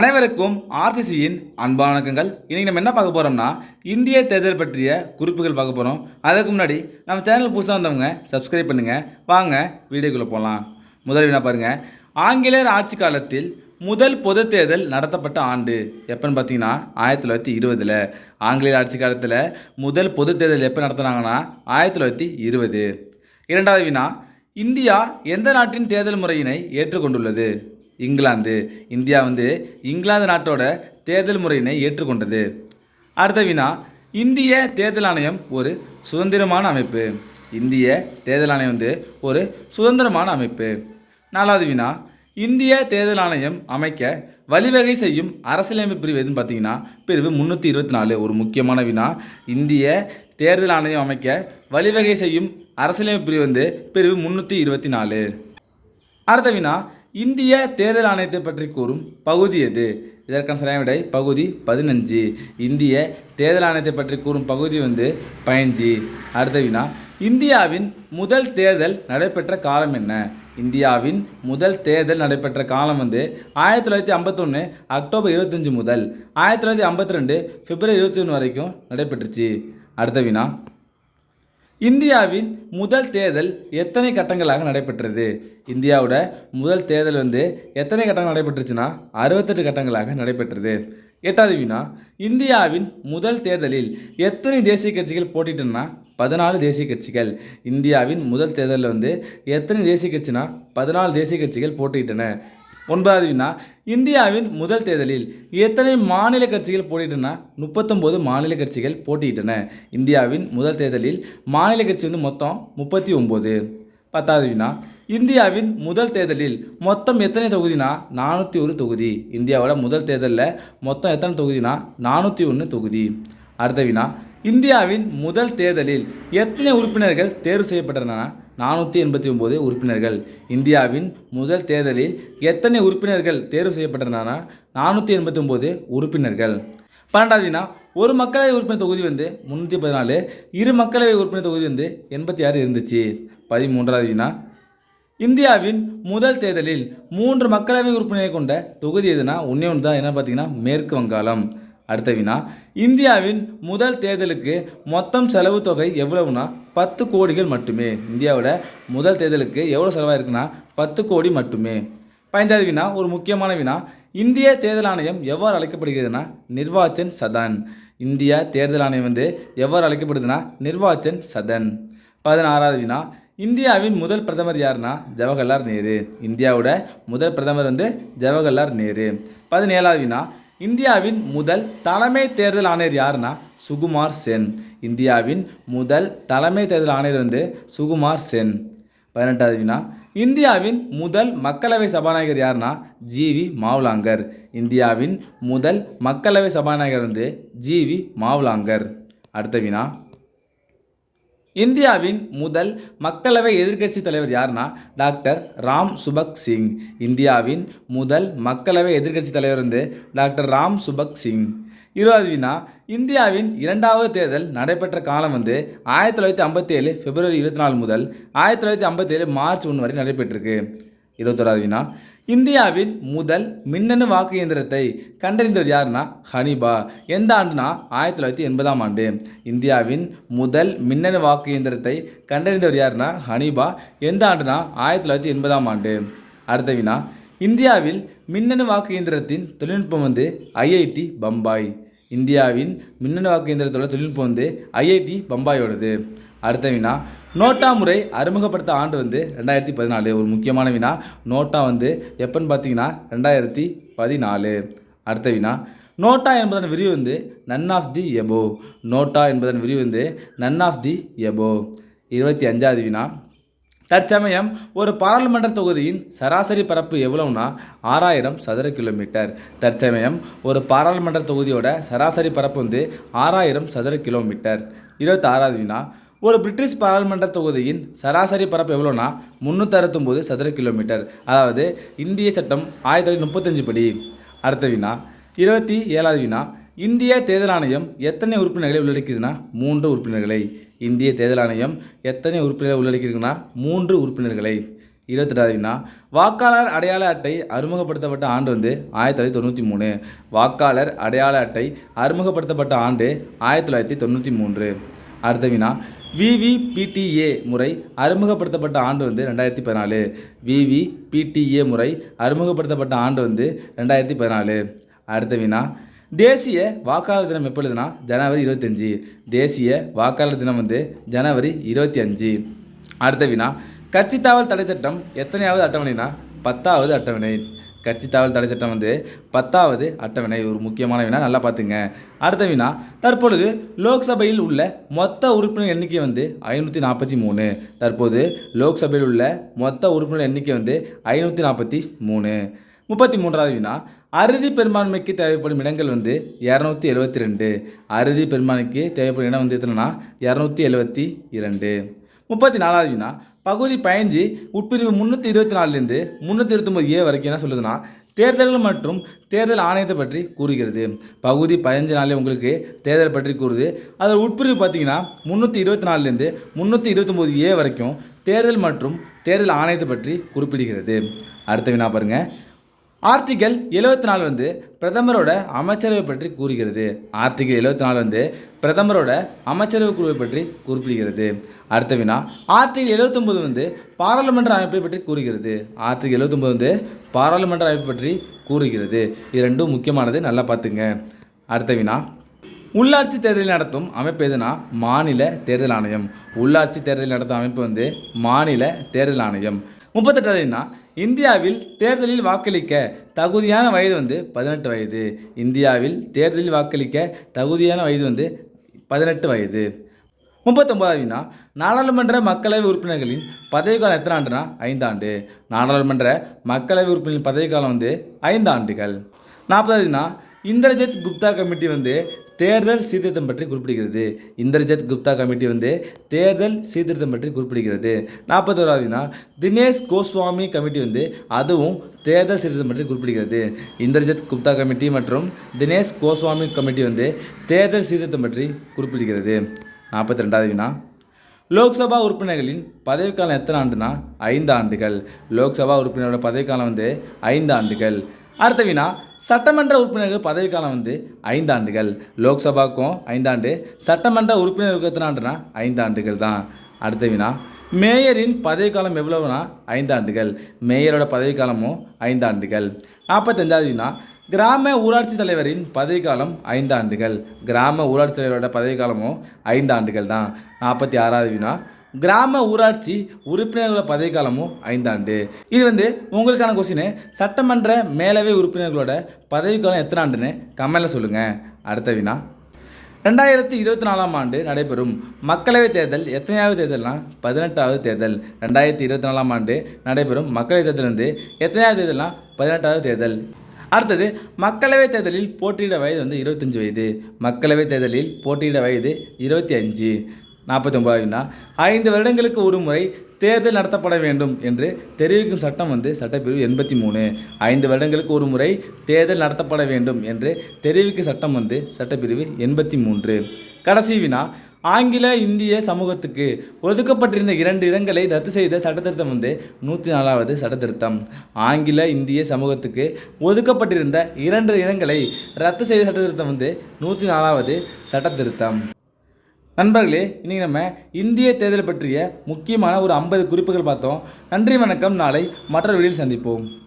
அனைவருக்கும் ஆர்சிசியின் அன்பான வணக்கங்கள். இன்றைக்கி நம்ம என்ன பார்க்க போகிறோம்னா இந்திய தேர்தல் பற்றிய குறிப்புகள் பார்க்க போகிறோம் அதுக்கு முன்னாடி நம்ம சேனல் புதுசாக வந்தவங்க சப்ஸ்கிரைப் பண்ணுங்கள் வாங்க வீடியோக்குள்ளே போகலாம் முதல் என்ன பாருங்கள் ஆங்கிலேயர் ஆட்சி காலத்தில் முதல் பொது தேர்தல் நடத்தப்பட்ட ஆண்டு எப்போன்னு பார்த்தீங்கன்னா ஆயிரத்தி தொள்ளாயிரத்தி இருபதில். ஆங்கிலேயர் ஆட்சி காலத்தில் முதல் பொது தேர்தல் எப்போ நடத்துனாங்கன்னா ஆயிரத்தி தொள்ளாயிரத்தி இருபது. இரண்டாவது வினா இந்தியா எந்த நாட்டின் தேர்தல் முறையினை ஏற்றுக்கொண்டுள்ளது? இங்கிலாந்து. இந்தியா வந்து இங்கிலாந்து நாட்டோட தேர்தல் முறையினை ஏற்றுக்கொண்டது. அடுத்த வினா இந்திய தேர்தல் ஆணையம் ஒரு சுதந்திரமான அமைப்பு. இந்திய தேர்தல் ஆணையம் வந்து ஒரு சுதந்திரமான அமைப்பு. நாலாவது வினா இந்திய தேர்தல் ஆணையம் அமைக்க வழிவகை செய்யும் அரசியலமைப்பு பிரிவு எதுன்னு பார்த்தீங்கன்னா பிரிவு முந்நூற்றி இருபத்தி நாலு ஒரு முக்கியமான வினா இந்திய தேர்தல் ஆணையம் அமைக்க வழிவகை செய்யும் அரசியலமைப்பு பிரிவு வந்து பிரிவு முந்நூற்றி இருபத்தி நாலு அடுத்த வினா இந்திய தேர்தல் ஆணையத்தை பற்றி கூறும் பகுதி எது? இதற்கான சரியான விடை பகுதி பதினஞ்சு. இந்திய தேர்தல் ஆணையத்தை பற்றி கூறும் பகுதி வந்து பயஞ்சு அடுத்த வினா இந்தியாவின் முதல் தேர்தல் நடைபெற்ற காலம் என்ன? இந்தியாவின் முதல் தேர்தல் நடைபெற்ற காலம் வந்து ஆயிரத்தி தொள்ளாயிரத்தி ஐம்பத்தொன்று அக்டோபர் இருபத்தஞ்சி முதல் ஆயிரத்தி தொள்ளாயிரத்தி ஐம்பத்தி ரெண்டு பிப்ரவரி இருபத்தி ஒன்று வரைக்கும் நடைபெற்றுச்சு. அடுத்த வினா இந்தியாவின் முதல் தேர்தல் எத்தனை கட்டங்களாக நடைபெற்றது? இந்தியாவோட முதல் தேர்தல் வந்து எத்தனை கட்டங்கள் நடைபெற்றுச்சுன்னா அறுபத்தெட்டு கட்டங்களாக நடைபெற்றது. எட்டாவது வினா இந்தியாவின் முதல் தேர்தலில் எத்தனை தேசிய கட்சிகள் போட்டிட்டுன்னா பதினாலு தேசிய கட்சிகள். இந்தியாவின் முதல் தேர்தலில் வந்து எத்தனை தேசிய கட்சினா பதினாலு தேசிய கட்சிகள் போட்டியிட்டன. ஒன்பதாவது வினா இந்தியாவின் முதல் தேர்தலில் எத்தனை மாநில கட்சிகள் போட்டியிட்டன? முப்பத்தொம்போது மாநில கட்சிகள் போட்டியிட்டன. இந்தியாவின் முதல் தேர்தலில் மாநில கட்சி வந்து மொத்தம் முப்பத்தி ஒம்பது பத்தாவது வினா இந்தியாவின் முதல் தேர்தலில் மொத்தம் எத்தனை தொகுதினா? நானூற்றி ஒரு தொகுதி. இந்தியாவோட முதல் தேர்தலில் மொத்தம் எத்தனை தொகுதினா? நானூற்றி ஒன்று தொகுதி. அடுத்த வினா இந்தியாவின் முதல் தேர்தலில் எத்தனை உறுப்பினர்கள் தேர்வு செய்யப்பட்டன? நானூற்றி எண்பத்தி ஒம்பது உறுப்பினர்கள். இந்தியாவின் முதல் தேர்தலில் எத்தனை உறுப்பினர்கள் தேர்வு செய்யப்பட்டன நானூற்றி எண்பத்தி ஒம்பது உறுப்பினர்கள். பன்னெண்டாவது வினா ஒரு மக்களவை உறுப்பினர் தொகுதி வந்து முந்நூற்றி பதினாலு இரு மக்களவை உறுப்பினர் தொகுதி வந்து எண்பத்தி ஆறு இருந்துச்சு. பதிமூன்றாவது வினா இந்தியாவின் முதல் தேர்தலில் மூன்று மக்களவை உறுப்பினரை கொண்ட தொகுதி எதுனா? ஒன்றே ஒன்று தான் என்ன பார்த்தீங்கன்னா மேற்கு வங்காளம். அடுத்த வினா இந்தியாவின் முதல் தேர்தலுக்கு மொத்தம் செலவு தொகை எவ்வளவுனா பத்து கோடிகள் மட்டுமே. இந்தியாவோட முதல் தேர்தலுக்கு எவ்வளோ செலவாயிருக்குன்னா பத்து கோடி மட்டுமே. பதினைஞ்சாவது வினா ஒரு முக்கியமான வினா இந்திய தேர்தல் ஆணையம் எவ்வாறு அழைக்கப்படுகிறதுனா நிர்வாச்சன் சதன். இந்திய தேர்தல் ஆணையம் வந்து எவ்வாறு அழைக்கப்படுதுன்னா நிர்வாச்சன் சதன். பதினாறாவது வினா இந்தியாவின் முதல் பிரதமர் யாருன்னா ஜவஹர்லால் நேரு. இந்தியாவோட முதல் பிரதமர் வந்து ஜவஹர்லால் நேரு. பதினேழாவது வினா இந்தியாவின் முதல் தலைமை தேர்தல் ஆணையர் யாருன்னா? சுகுமார் சென். இந்தியாவின் முதல் தலைமை தேர்தல் ஆணையர் வந்து சுகுமார் சென். பதினெட்டாவது வினா இந்தியாவின் முதல் மக்களவை சபாநாயகர் யாருன்னா? G V Mavalankar. இந்தியாவின் முதல் மக்களவை சபாநாயகர் வந்து ஜிவி மாவுலாங்கர். அடுத்த வினா இந்தியாவின் முதல் மக்களவை எதிர்க்கட்சி தலைவர் யாருன்னா டாக்டர் ராம் சுபக் சிங். இந்தியாவின் முதல் மக்களவை எதிர்க்கட்சி தலைவர் வந்து டாக்டர் ராம் சுபக் சிங். இருபது வினா இந்தியாவின் இரண்டாவது தேர்தல் நடைபெற்ற காலம் வந்து ஆயிரத்தி தொள்ளாயிரத்தி ஐம்பத்தி ஏழு பிப்ரவரி இருபத்தி நாலு முதல் ஆயிரத்தி தொள்ளாயிரத்தி ஐம்பத்தி ஏழு மார்ச் ஒன்று வரை நடைபெற்றிருக்கு. இருபத்தோராது வினா இந்தியாவின் முதல் மின்னணு வாக்கு இயந்திரத்தை கண்டறிந்தவர் யாருன்னா ஹனிபா. எந்த ஆண்டுனா ஆயிரத்தி தொள்ளாயிரத்தி எண்பதாம் ஆண்டு. இந்தியாவின் முதல் மின்னணு வாக்கு இயந்திரத்தை கண்டறிந்தவர் யாருன்னா ஹனிபா. எந்த ஆண்டுனா ஆயிரத்தி தொள்ளாயிரத்தி எண்பதாம் ஆண்டு. அடுத்த வினா. இந்தியாவில் மின்னணு வாக்கு இயந்திரத்தின் தொழில்நுட்பம் வந்து ஐஐடி பம்பாய். இந்தியாவின் மின்னணு வாக்கு இயந்திரத்தோட தொழில்நுட்பம் வந்து ஐஐடி பம்பாயோடது. அடுத்த வினா நோட்டா முறை அறிமுகப்படுத்த ஆண்டு வந்து ரெண்டாயிரத்தி பதினாலு. ஒரு முக்கியமான வினா நோட்டா வந்து எப்போன்னு பார்த்தீங்கன்னா ரெண்டாயிரத்தி பதினாலு. அடுத்த வினா நோட்டா என்பதன் விரிவு வந்து none of the above. NOTA என்பதன் விரிவு வந்து நன் ஆஃப் தி எபோ. இருபத்தி அஞ்சாவது வினா தற்சமயம் ஒரு பாராளுமன்ற தொகுதியின் சராசரி பரப்பு எவ்வளவுனா ஆறாயிரம் சதுர கிலோமீட்டர். தற்சமயம் ஒரு பாராளுமன்ற தொகுதியோட சராசரி பரப்பு வந்து ஆறாயிரம் சதுர கிலோமீட்டர். இருபத்தாறாவது வினா ஒரு பிரிட்டிஷ் பாராளுமன்ற தொகுதியின் சராசரி பரப்பு எவ்வளோனா முந்நூற்றி அறுபத்தொம்போது சதுர கிலோமீட்டர். அதாவது இந்திய சட்டம் ஆயிரத்தி தொள்ளாயிரத்தி முப்பத்தஞ்சு படி. அடுத்த வினா இருபத்தி ஏழாவது வினா இந்திய தேர்தல் ஆணையம் எத்தனை உறுப்பினர்களை உள்ளடக்கியதுன்னா மூன்று உறுப்பினர்களை. இந்திய தேர்தல் ஆணையம் எத்தனை உறுப்பினர்களை உள்ளடக்கியிருக்குன்னா மூன்று உறுப்பினர்களை. இருபத்தெட்டாவது வினா வாக்காளர் அடையாள அட்டை அறிமுகப்படுத்தப்பட்ட ஆண்டு வந்து ஆயிரத்தி தொள்ளாயிரத்தி தொண்ணூற்றி மூணு. வாக்காளர் அடையாள அட்டை அறிமுகப்படுத்தப்பட்ட ஆண்டு ஆயிரத்தி தொள்ளாயிரத்தி தொண்ணூற்றி மூன்று. அடுத்த வினா விவிபிடிஏ முறை அறிமுகப்படுத்தப்பட்ட ஆண்டு வந்து ரெண்டாயிரத்தி பதினாலு. விவிபிடிஏ முறை அறிமுகப்படுத்தப்பட்ட ஆண்டு வந்து ரெண்டாயிரத்தி பதினாலு. அடுத்த வினா. தேசிய வாக்காளர் தினம் எப்பொழுதுனா ஜனவரி இருபத்தஞ்சி தேசிய வாக்காளர் தினம் வந்து ஜனவரி இருபத்தி அஞ்சு. அடுத்த வினா. கட்சி தாவல் தடை சட்டம் எத்தனையாவது அட்டவணைனா? பத்தாவது அட்டவணை. கட்சி தாவல் தடை சட்டம் வந்து பத்தாவது அட்டவணை ஒரு முக்கியமான வினா. நல்லா பார்த்துங்க. அடுத்த வினா தற்பொழுது லோக்சபையில் உள்ள மொத்த உறுப்பினர் எண்ணிக்கை வந்து ஐநூற்றி நாற்பத்தி மூணு. தற்போது லோக்சபையில் உள்ள மொத்த உறுப்பினர் எண்ணிக்கை வந்து ஐநூற்றி நாற்பத்தி மூணு. முப்பத்தி மூன்றாவது வினா அறுதி பெரும்பான்மைக்கு தேவைப்படும் இடங்கள் வந்து இரநூத்தி எழுபத்தி ரெண்டு. அறுதி பெரும்பான்மைக்கு தேவைப்படும் இடம் வந்து எத்தனைனா இரநூத்தி எழுபத்தி இரண்டு. முப்பத்தி நாலாவது வினா பகுதி பயஞ்சு உட்பிரிவு முந்நூற்றி இருபத்தி நாலுலேருந்து முந்நூற்றி இருபத்தொம்பது ஏ வரைக்கும் என்ன சொல்லுதுன்னா தேர்தல்கள் மற்றும் தேர்தல் ஆணையத்தை பற்றி கூறுகிறது. பகுதி பதினஞ்சு நாளே உங்களுக்கு தேர்தல் பற்றி கூறுது. அதில் உட்பிரிவு பார்த்தீங்கன்னா முந்நூற்றி இருபத்தி நாலுலேருந்து முந்நூற்றி இருபத்தொம்போது ஏ வரைக்கும் தேர்தல் மற்றும் தேர்தல் ஆணையத்தை பற்றி குறிப்பிடுகிறது. அடுத்த வினா பாருங்கள் ஆர்டிகல் எழுபத்தி நாலு வந்து பிரதமரோட அமைச்சரவை பற்றி கூறுகிறது. ஆர்டிகல் எழுபத்தி நாலு வந்து பிரதமரோட அமைச்சரவை குழுவை பற்றி குறிப்பிடுகிறது. அடுத்த வினா ஆர்டிகல் எழுபத்தொம்பது வந்து பாராளுமன்ற அமைப்பை பற்றி கூறுகிறது. ஆர்டிகல் எழுபத்தொம்பது வந்து பாராளுமன்ற அமைப்பை பற்றி கூறுகிறது. இது ரெண்டும் முக்கியமானது நல்லா பார்த்துங்க. அடுத்த வினா உள்ளாட்சி தேர்தல் நடத்தும் அமைப்பு எதுனா? மாநில தேர்தல் ஆணையம். உள்ளாட்சி தேர்தல் நடத்தும் அமைப்பு வந்து மாநில தேர்தல் ஆணையம். முப்பத்தெட்டாவதுனா இந்தியாவில் தேர்தலில் வாக்களிக்க தகுதியான வயது வந்து பதினெட்டு வயது. இந்தியாவில் தேர்தலில் வாக்களிக்க தகுதியான வயது வந்து பதினெட்டு வயது. முப்பத்தொன்பதாவது நாடாளுமன்ற மக்களவை உறுப்பினர்களின் பதவிக்காலம் எத்தனை ஆண்டுனா? ஐந்தாண்டு. நாடாளுமன்ற மக்களவை உறுப்பினர்களின் பதவிக்காலம் வந்து ஐந்து ஆண்டுகள் நாற்பதாவதுனா இந்திரஜித் குப்தா கமிட்டி வந்து தேர்தல் சீர்திருத்தம் பற்றி குறிப்பிடுகிறது. இந்திரஜித் குப்தா கமிட்டி வந்து தேர்தல் சீர்திருத்தம் பற்றி குறிப்பிடுகிறது. நாற்பத்தோராவதுனா தினேஷ் கோஸ்வாமி கமிட்டி வந்து அதுவும் தேர்தல் சீர்திருத்தம் பற்றி குறிப்பிடுகிறது. இந்திரஜித் குப்தா கமிட்டி மற்றும் தினேஷ் கோஸ்வாமி கமிட்டி வந்து தேர்தல் சீர்திருத்தம் பற்றி குறிப்பிடுகிறது. நாற்பத்தி ரெண்டாவது வினா லோக்சபா உறுப்பினர்களின் பதவிக்காலம் எத்தனை ஆண்டுனா? ஐந்து ஆண்டுகள். லோக்சபா உறுப்பினரோட பதவிக்காலம் வந்து ஐந்து ஆண்டுகள். அடுத்த வினா சட்டமன்ற உறுப்பினர்கள் பதவிக்காலம் வந்து ஐந்தாண்டுகள். லோக்சபாக்கும் ஐந்தாண்டு சட்டமன்ற உறுப்பினர்களுக்கு எத்தனை ஆண்டுனா ஐந்து ஆண்டுகள் தான். அடுத்த வினா மேயரின் பதவிக்காலம் எவ்வளவுனா ஐந்து ஆண்டுகள் மேயரோட பதவிக்காலமும் ஐந்து ஆண்டுகள் நாற்பத்தஞ்சாவது வினா கிராம ஊராட்சி தலைவரின் பதவிக்காலம் ஐந்தாண்டுகள். கிராம ஊராட்சி தலைவரோட பதவிக்காலமும் ஐந்து ஆண்டுகள் தான். நாற்பத்தி ஆறாவது வினா கிராம ஊராட்சி உறுப்பினர்களோட பதவிக்காலமும் ஐந்தாண்டு. இது வந்து உங்களுக்கான கொஸ்டின் சட்டமன்ற மேலவை உறுப்பினர்களோட பதவிக்காலம் எத்தனை ஆண்டுன்னு கமெண்டில் சொல்லுங்கள் அடுத்த வினா ரெண்டாயிரத்தி இருபத்தி நாலாம் ஆண்டு நடைபெறும் மக்களவைத் தேர்தல் எத்தனையாவது தேர்தல்னா பதினெட்டாவது தேர்தல். ரெண்டாயிரத்தி இருபத்தி நாலாம் ஆண்டு நடைபெறும் மக்களவைத் தேர்தல் வந்து எத்தனையாவது தேர்தல்னா பதினெட்டாவது தேர்தல். அடுத்தது மக்களவைத் தேர்தலில் போட்டியிட வயது வந்து இருபத்தஞ்சி வயது. மக்களவைத் தேர்தலில் போட்டியிட வயது இருபத்தி அஞ்சு. நாற்பத்தி ஒன்பதாவதுனா ஐந்து வருடங்களுக்கு ஒரு முறை தேர்தல் நடத்தப்பட வேண்டும் என்று தெரிவிக்கும் சட்டம் வந்து சட்டப்பிரிவு எண்பத்தி மூணு ஐந்து வருடங்களுக்கு ஒரு முறை தேர்தல் நடத்தப்பட வேண்டும் என்று தெரிவிக்கும் சட்டம் வந்து சட்டப்பிரிவு எண்பத்தி மூன்று கடைசி வினா ஆங்கில இந்திய சமூகத்துக்கு ஒதுக்கப்பட்டிருந்த இரண்டு இடங்களை ரத்து செய்த சட்டத்திருத்தம் வந்து நூற்றி நாலாவது சட்டத்திருத்தம். ஆங்கில இந்திய சமூகத்துக்கு ஒதுக்கப்பட்டிருந்த இரண்டு இடங்களை ரத்து செய்த சட்டத்திருத்தம் வந்து நூற்றி நாலாவது சட்டத்திருத்தம். நண்பர்களே இன்றைக்கி நம்ம இந்திய தேர்தல் பற்றிய முக்கியமான ஒரு ஐம்பது குறிப்புகள் பார்த்தோம். நன்றி வணக்கம். நாளை மற்றொரு வழியில் சந்திப்போம்.